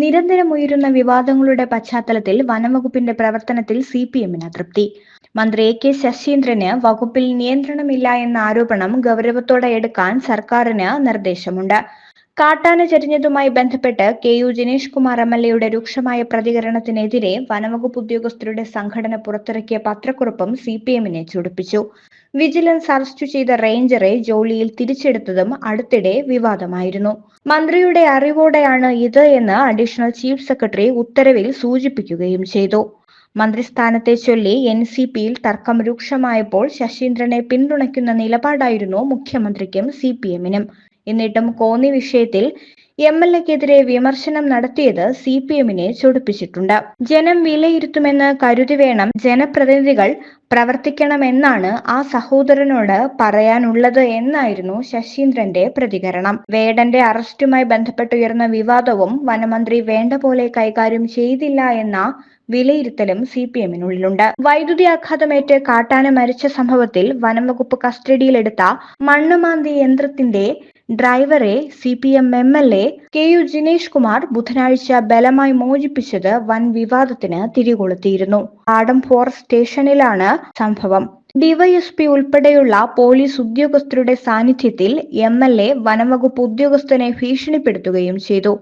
നിരന്തരം ഉയരുന്ന വിവാദങ്ങളുടെ പശ്ചാത്തലത്തിൽ വനംവകുപ്പിന്റെ പ്രവർത്തനത്തിൽ സി പി എമ്മിന് അതൃപ്തി. മന്ത്രി എ കെ ശശീന്ദ്രന് വകുപ്പിൽ നിയന്ത്രണമില്ല എന്ന ആരോപണം ഗൗരവത്തോടെ എടുക്കാൻ സർക്കാരിന് നിർദ്ദേശമുണ്ട്. കാട്ടാന ചരിഞ്ഞതുമായി ബന്ധപ്പെട്ട് K U Jinesh Kumar M L എയുടെ രൂക്ഷമായ പ്രതികരണത്തിനെതിരെ വനംവകുപ്പ് ഉദ്യോഗസ്ഥരുടെ സംഘടന പുറത്തിറക്കിയ പത്രക്കുറിപ്പും സി പി എമ്മിനെ ചൊടിപ്പിച്ചു. വിജിലൻസ് അറസ്റ്റ് ചെയ്ത റേഞ്ചറെ ജോലിയിൽ തിരിച്ചെടുത്തതും അടുത്തിടെ വിവാദമായിരുന്നു. മന്ത്രിയുടെ അറിവോടെയാണ് ഇത് എന്ന് അഡീഷണൽ ചീഫ് സെക്രട്ടറി ഉത്തരവിൽ സൂചിപ്പിക്കുകയും ചെയ്തു. മന്ത്രിസ്ഥാനത്തെ ചൊല്ലി എൻ സി പിയിൽ തർക്കം രൂക്ഷമായപ്പോൾ ശശീന്ദ്രനെ പിന്തുണയ്ക്കുന്ന നിലപാടായിരുന്നു മുഖ്യമന്ത്രിക്കും സി പി എമ്മിനും. എന്നിട്ടും കോന്നി വിഷയത്തിൽ എം എൽ എക്കെതിരെ വിമർശനം നടത്തിയത് സി പി എമ്മിനെ ചൊടിപ്പിച്ചിട്ടുണ്ട്. ജനം വിലയിരുത്തുമെന്ന് കരുതി വേണം ജനപ്രതിനിധികൾ പ്രവർത്തിക്കണമെന്നാണ് ആ സഹോദരനോട് പറയാനുള്ളത് എന്നായിരുന്നു ശശീന്ദ്രന്റെ പ്രതികരണം. വേടന്റെ അറസ്റ്റുമായി ബന്ധപ്പെട്ടുയർന്ന വിവാദവും വനമന്ത്രി വേണ്ട പോലെ കൈകാര്യം ചെയ്തില്ല എന്ന വിലയിരുത്തലും സി പി എമ്മിനുള്ളിലുണ്ട് വൈദ്യുതി ആഘാതമേറ്റ് കാട്ടാന മരിച്ച സംഭവത്തിൽ വനംവകുപ്പ് കസ്റ്റഡിയിലെടുത്ത മണ്ണുമാന്തി യന്ത്രത്തിന്റെ ഡ്രൈവറെ C P M M L A K U Jinesh Kumar ബുധനാഴ്ച ബലമായി മോചിപ്പിച്ചത് വൻ വിവാദത്തിന് തിരികൊളുത്തിയിരുന്നു. ആടം ഫോറസ്റ്റ് സ്റ്റേഷനിലാണ് സംഭവം. ഡിവൈഎസ്പി ഉൾപ്പെടെയുള്ള പോലീസ് ഉദ്യോഗസ്ഥരുടെ സാന്നിധ്യത്തിൽ എം എൽ എ വനംവകുപ്പ് ഉദ്യോഗസ്ഥനെ ഭീഷണിപ്പെടുത്തുകയും ചെയ്തു.